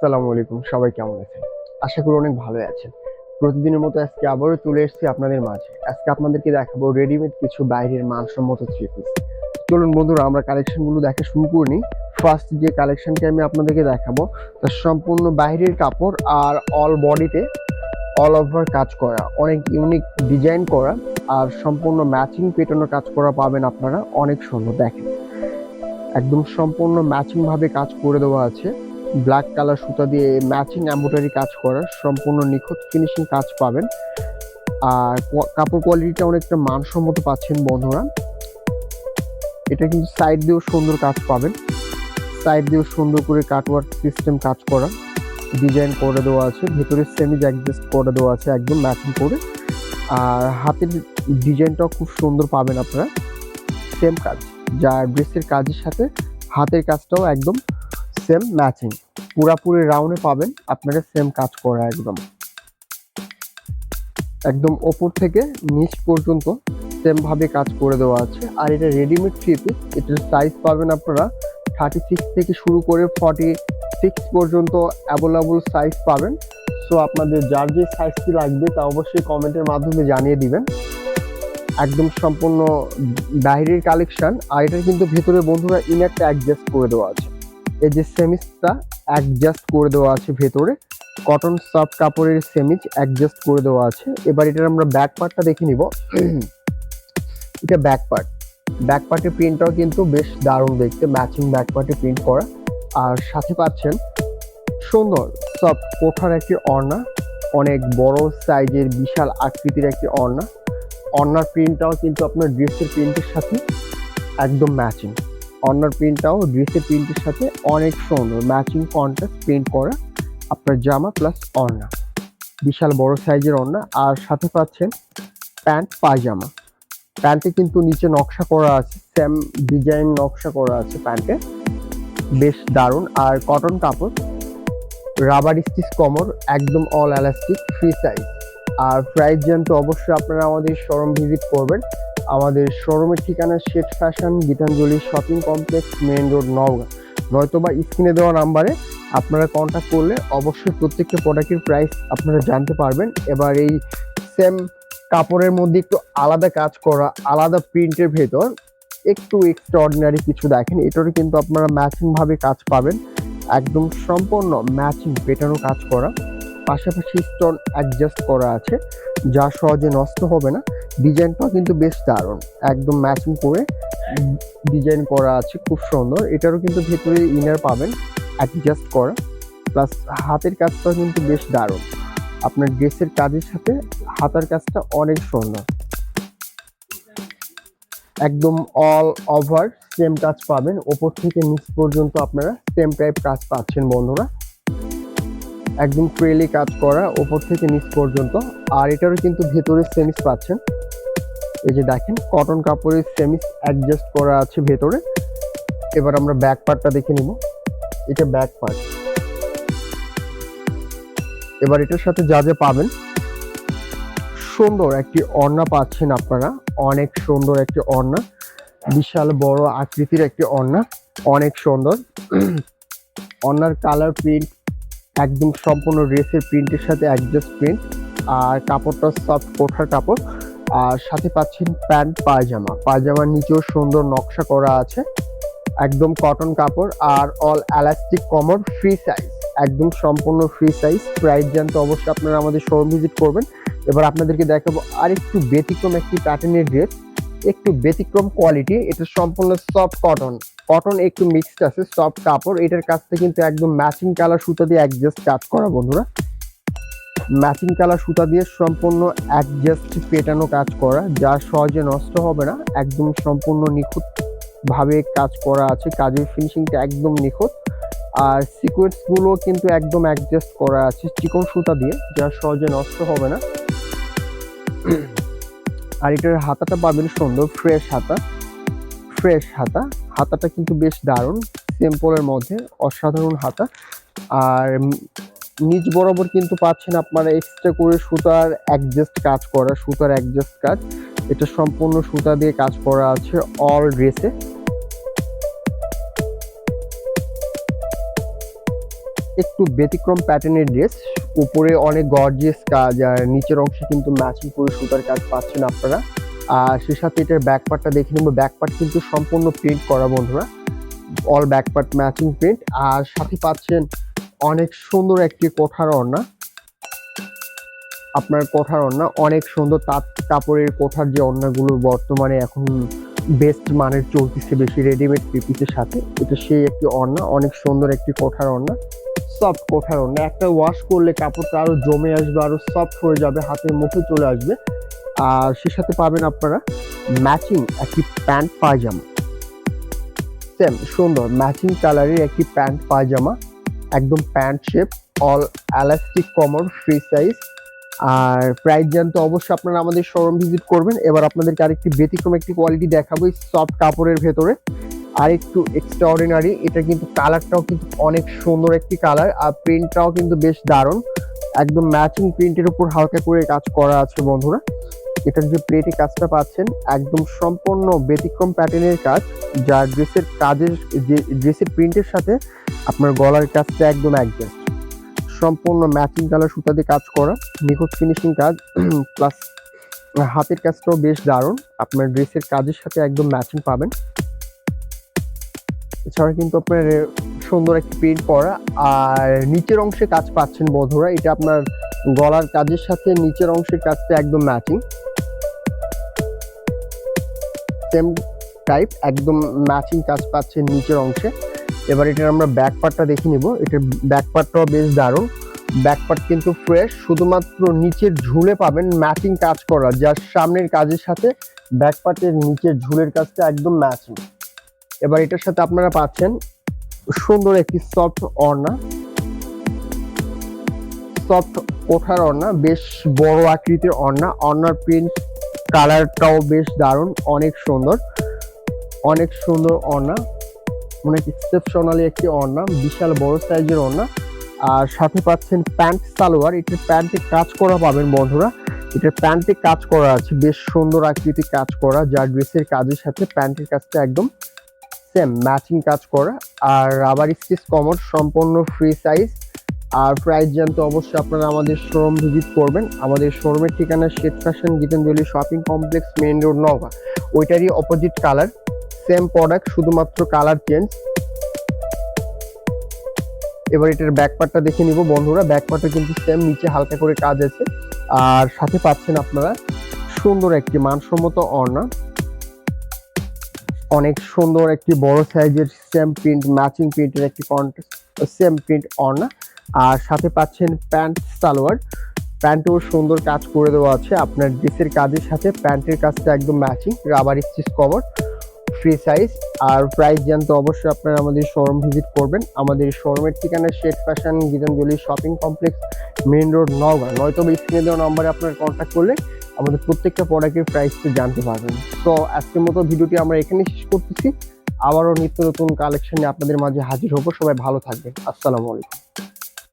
আসসালামু আলাইকুম, সবাই কেমন আছেন? আশা করি অনেক ভালো আছেন। প্রতিদিনের মতো আজকে আবারও চলে এসেছি আপনাদের মাঝে। আজকে আপনাদেরকে দেখাবো রেডিমেড কিছু বাইরের মানসম্মত থ্রি পিস চলুন বন্ধুরা, আমরা কালেকশনগুলো দেখা শুরু করে নিই। ফার্স্ট যে কালেকশনটি আমি আপনাদেরকে দেখাবো তার সম্পূর্ণ বাইরের কাপড় আর অল বডিতে অল ওভার কাজ করা। অনেক ইউনিক ডিজাইন করা আর সম্পূর্ণ ম্যাচিং পেটানোর কাজ করা পাবেন আপনারা। অনেক সুন্দর, দেখেন। একদম সম্পূর্ণ ম্যাচিংভাবে কাজ করে দেওয়া আছে। ব্ল্যাক কালার সুতা দিয়ে ম্যাচিং এম্ব্রয়ডারি কাজ করা, সম্পূর্ণ নিখুঁত ফিনিশিং কাজ পাবেন। আর কাপড় কোয়ালিটিটা অনেকটা মানসম্মত পাচ্ছেন বন্ধুরা। এটা কিন্তু সাইড দিয়েও সুন্দর কাজ পাবেন। সাইড দিয়েও সুন্দর করে কাটওয়ার্ক সিস্টেম কাজ করা। ডিজাইন করে দেওয়া আছে, ভেতরে সেমিজ অ্যাডজাস্ট করে দেওয়া আছে, একদম ম্যাচিং করে। আর হাতের ডিজাইনটাও খুব সুন্দর পাবেন আপনারা। সেম কাজ, যা ড্রেসের কাজের সাথে হাতের কাজটাও একদম সেম ম্যাচিং পুরাপুরি রাউন্ডে পাবেন। আপনারা সেম কাজ করা একদম। একদম ওপর থেকে নিচ পর্যন্ত সেম ভাবে কাজ করে দেওয়া আছে। আর এটা রেডিমেড থ্রি পিস এটার সাইজ পাবেন আপনারা থার্টি সিক্স থেকে শুরু করে ফর্টি সিক্স পর্যন্ত অ্যাভেলেবল সাইজ পাবেন। সো আপনাদের যার যে সাইজটি লাগবে তা অবশ্যই কমেন্টের মাধ্যমে জানিয়ে দিবেন। একদম সম্পূর্ণ বাইরের কালেকশন আর এটা কিন্তু ভেতরে বন্ধুরা ইনারটা অ্যাডজাস্ট করে দেওয়া আছে। এই যে সেমিজটা অ্যাডজাস্ট করে দেওয়া আছে ভেতরে। কটন সফট কাপড়ের সেমিজ অ্যাডজাস্ট করে দেওয়া আছে। এবার এটার আমরা ব্যাক পার্টটা দেখে নিব। এটা ব্যাক পার্ট ব্যাক পার্টের প্রিন্টটাও কিন্তু বেশ দারুণ দেখতে ম্যাচিং ব্যাক পার্টে প্রিন্ট করা। আর সাথে পাচ্ছেন সুন্দর সফট কোঠার একটি অর্ণা অনেক বড় সাইজের বিশাল আকৃতির একটি অর্ণা অন্যার প্রিন্টটাও কিন্তু আপনার ড্রেসের প্রিন্টের সাথে একদম ম্যাচিং অন্যার প্রিন্টটাও ড্রেসের প্রিন্টের সাথে অনেক সুন্দর ম্যাচিং কন্ট্রাস্ট প্রিন্ট করা আপনার জামা প্লাস অন্না। বিশাল বড় সাইজের অন্না আর সাথে পাচ্ছেন প্যান্ট পায়জামা। প্যান্টে কিন্তু নিচে নকশা করা আছে সেম ডিজাইন নকশা করা আছে প্যান্টে বেশ দারুণ। আর কটন কাপড় রাবার স্টিচ কমর, একদম অল এলাস্টিক ফ্রি সাইজ আর প্রাইস জানতে অবশ্যই আপনারা আমাদের শোরুম ভিজিট করবেন আমাদের শোরুমের ঠিকানা Seth fashion, Gitanjali shopping complex main road, Naogaon. নয়তোবা স্ক্রিনে দেওয়া নাম্বারে আপনারা কন্ট্যাক্ট করলে অবশ্যই প্রত্যেকটা প্রোডাক্টের প্রাইস আপনারা জানতে পারবেন। এবার এই সেম কাপড়ের মধ্যে একটু আলাদা কাজ করা, আলাদা প্রিন্টের ভেতর একটু এক্সট্রা অর্ডিনারি কিছু দেখেন। এটারও কিন্তু আপনারা ম্যাচিং ভাবে কাজ পাবেন। একদম সম্পূর্ণ ম্যাচিং পেটানো কাজ করা। পাশাপাশি স্টোন অ্যাডজাস্ট করা আছে, যা সহজে নষ্ট হবে না। ডিজাইনটাও কিন্তু বেশ দারুণ। একদম ম্যাচিং করে ডিজাইন করা আছে, খুব সুন্দর। এটারও কিন্তু ভেতরে ইনার পাবেন অ্যাডজাস্ট করা। প্লাস হাতের কাজটাও কিন্তু বেশ দারুণ। আপনার ড্রেসের কাজের সাথে হাতার কাজটা অনেক সুন্দর। একদম অল ওভার সেম কাজ পাবেন। ওপর থেকে নিচ পর্যন্ত আপনারা সেম টাইপ কাজ পাচ্ছেন বন্ধুরা। একদম ক্রেলি কাজ করা, ওপর থেকে নিচ পর্যন্ত। আর এটারও কিন্তু ভেতরে সেমিস পাচ্ছেন। এই যে দেখেন কটন কাপড়ের সেমিস অ্যাডজাস্ট করা আছে ভেতরে। এবার আমরা ব্যাক পার্টটা দেখে নিব। এটা ব্যাক পার্ট এবার এটার সাথে যা যা পাবেন, সুন্দর একটি অর্ণা পাচ্ছেন আপনারা। অনেক সুন্দর একটি অর্ণা বিশাল বড় আকৃতির একটি অর্ণা অনেক সুন্দর। অর্ণার কালার প্রিন্ট একদম সম্পূর্ণ ড্রেসের প্রিন্টের সাথে অ্যাডজাস্ট প্রিন্ট আর কাপড়টা সফট কোঠার কাপড়। আর সাথে পাচ্ছেন প্যান্ট, পায়জামা। পায়জামার নিচেও সুন্দর নকশা করা আছে। একদম কটন কাপড় আর অল এলাস্টিক কমর ফ্রি সাইজ একদম সম্পূর্ণ ফ্রি সাইজ প্রাইস জানতে অবশ্যই আপনারা আমাদের শোরুম ভিজিট করবেন। এবার আপনাদেরকে দেখাবো আর একটু ব্যতিক্রম একটি প্যাটার্নের ড্রেস একটু ব্যতিক্রম কোয়ালিটি এটা সম্পূর্ণ সফট কটন কটন একটু মিক্সড আছে সফট কাপড়, এটার কাছতে কিন্তু একদম ম্যাচিং কালার সুতা দিয়ে অ্যাডজাস্ট কাজ করা বন্ধুরা। ম্যাচিং কালার সুতা দিয়ে সম্পূর্ণ অ্যাডজাস্ট পেটানো কাজ করা, যা সহজে নষ্ট হবে না, একদম সম্পূর্ণ নিখুঁত ভাবে কাজ করা আছে, কাজের ফিনিশিংটা একদম নিখুঁত। আর সিকোয়েন্সগুলো কিন্তু একদম অ্যাডজাস্ট করা আছে চিকন সুতা দিয়ে, যা সহজে নষ্ট হবে না। আর এটার হাতাটা পাবেন সুন্দর ফ্রেশ হাতা ফ্রেশ হাতা। হাতাটা কিন্তু বেশ দারুণ সিম্পলের মধ্যে, অসাধারণ হাতা। আর নিচ বরাবর কিন্তু পাচ্ছেন আপনারা এক্সট্রা করে সুতার অ্যাডজাস্ট কাজ করা, সুতার অ্যাডজাস্ট কাজ। এটা সম্পূর্ণ সুতা দিয়ে কাজ করা আছে অল ড্রেসে একটু ব্যতিক্রম প্যাটার্নের ড্রেস উপরে অনেক গর্জিয়াস কাজ আর নিচের অংশে কিন্তু ম্যাচিং করে সুতার কাজ পাচ্ছেন আপনারা। আর সে সাথে এটার ব্যাক পার্টটা দেখে নেব। ব্যাক পার্ট কিন্তু সম্পূর্ণ প্রিন্ট করা বন্ধুরা। All back part matching print আর সাথে পাচ্ছেন অনেক সুন্দর একটি কোঠার ওড়না আপনার কোঠার ওড়না অনেক সুন্দর তাঁত কাপড়ের কোঠার যে ওড়নাগুলো বর্তমানে এখন বেস্ট মানের চলতেছে বেশি রেডিমেড পিপিসের সাথে। এটা সেই একটি ওড়না অনেক সুন্দর একটি কোঠার ওড়না সফট কোঠার ওড়না একটা ওয়াশ করলে কাপড়টা আরও জমে আসবে, আরও সফট হয়ে যাবে, হাতের মুখে চলে আসবে। আর সে সাথে পাবেন আপনারা ম্যাচিং একটি প্যান্ট পায়জামা। সেম সুন্দর ম্যাচিং কালারের একটি প্যান্ট পায়জামা, একদম প্যান্ট শেপ অল এলাস্টিক কমর ফ্রি সাইজ আর প্রাইস জানতে অবশ্যই আপনারা আমাদের শোরুম ভিজিট করবেন। এবার আপনাদেরকে আরেকটি ব্যতিক্রম একটি কোয়ালিটি দেখাবো এই সফট কাপড়ের ভেতরে। আর একটু এক্সট্রা অর্ডিনারি এটা কিন্তু কালারটাও কিন্তু অনেক সুন্দর একটি কালার আর প্রিন্টটাও কিন্তু বেশ দারুণ। একদম ম্যাচিং প্রিন্টের উপর হালকা করে কাজ করা আছে বন্ধুরা। এটার যে প্লেটে কাজটা পাচ্ছেন, একদম সম্পূর্ণ ব্যতিক্রম প্যাটার্নের কাজ, যা ড্রেসের কাজের যে ড্রেসের প্রিন্টের সাথে আপনার গলার কাজটা একদম অ্যাডজাস্ট সম্পূর্ণ ম্যাচিং কালার সুতা দিয়ে কাজ করা, নিখুঁত ফিনিশিং কাজ প্লাস হাতের কাজটাও বেশ দারুণ। আপনার ড্রেসের কাজের সাথে একদম ম্যাচিং পাবেন। এছাড়া কিন্তু আপনার সুন্দর একটি প্রিন্ট করা আর নিচের অংশে কাজ পাচ্ছেন বন্ধুরা, এটা আপনার গলার কাজের সাথে নিচের অংশের কাজটা একদম ম্যাচিং সেম টাইপ একদম ম্যাচিং কাজ পাচ্ছেন নিচের অংশে। এবার এটার আমরা ব্যাক পার্টটা দেখে নিব। এটার ব্যাক পার্টটাও বেশ দারুণ। ব্যাক পার্ট কিন্তু ফ্রেশ শুধুমাত্র নিচের ঝুলে পাবেন ম্যাচিং কাজ করা যার সামনের কাজের সাথে ব্যাক পার্টের নিচের ঝুলের কাজটা একদম ম্যাচিং এবার এটার সাথে আপনারা পাচ্ছেন সুন্দর একটি সফট অর্না সফট ওঠার অর্না বেশ বড় আকৃতির অর্না অর্নার প্রিন্ট কালারটাও বেশ দারুণ, অনেক সুন্দর। অনেক সুন্দর অর্না অনেক এক্সেপশনালি একটি অর্না বিশাল বড় সাইজের অর্না আর সাথে পাচ্ছেন প্যান্ট সালোয়ার এটার প্যান্টে কাজ করা পাবেন বন্ধুরা। এটার প্যান্টে কাজ করা আছে, বেশ সুন্দর আকৃতির কাজ করা। যা ড্রেসের কাজের সাথে প্যান্টের কাজটা একদম সেম ম্যাচিং কাজ করা। আর রাবার স্টিচ কমর সম্পূর্ণ ফ্রি সাইজ আর প্রাইস জানতে অবশ্যই আপনারা আমাদের শোরুম ভিজিট করবেন। আমাদের শোরুমের ঠিকানা Sheikh fashion Gitanjali shopping complex main road Naogaon. ওইটারই opposite colour same product শুধুমাত্র কালার চেঞ্জ এবার এটার ব্যাক পার্টটা দেখে নিব বন্ধুরা। ব্যাক পার্টে কিন্তু সেম নিচে হালকা করে কাজ আছে। আর সাথে পাচ্ছেন আপনারা সুন্দর একটি মানসম্মত অর্ণা অনেক সুন্দর একটি বড় সাইজের সেম প্রিন্ট ম্যাচিং প্রিন্টের একটি কন্ট্রাস্ট সেম প্রিন্ট অর্ণা আর সাথে পাচ্ছেন প্যান্ট সালোয়ার। প্যান্টেও সুন্দর কাজ করে দেওয়া আছে। আপনার ড্রেসের কাজের সাথে প্যান্টের কাজটা একদম matching rubber stitch cover free size আর প্রাইস জানতে অবশ্যই আপনারা আমাদের শোরুম ভিজিট করবেন। আমাদের শোরুমের ঠিকানা Sheikh fashion Gitanjali shopping complex main road Naogaon. নয়তো স্ক্রিনে দেওয়া নম্বরে আপনারা কন্ট্যাক্ট করলে আমাদের প্রত্যেকটা প্রোডাক্টের প্রাইসটা জানতে পারবেন। তো আজকের মতো ভিডিওটি আমরা এখানে শেষ করতেছি। আবারও নিত্য নতুন কালেকশন আপনাদের মাঝে হাজির হব। সবাই ভালো থাকবেন। আসসালামু আলাইকুম।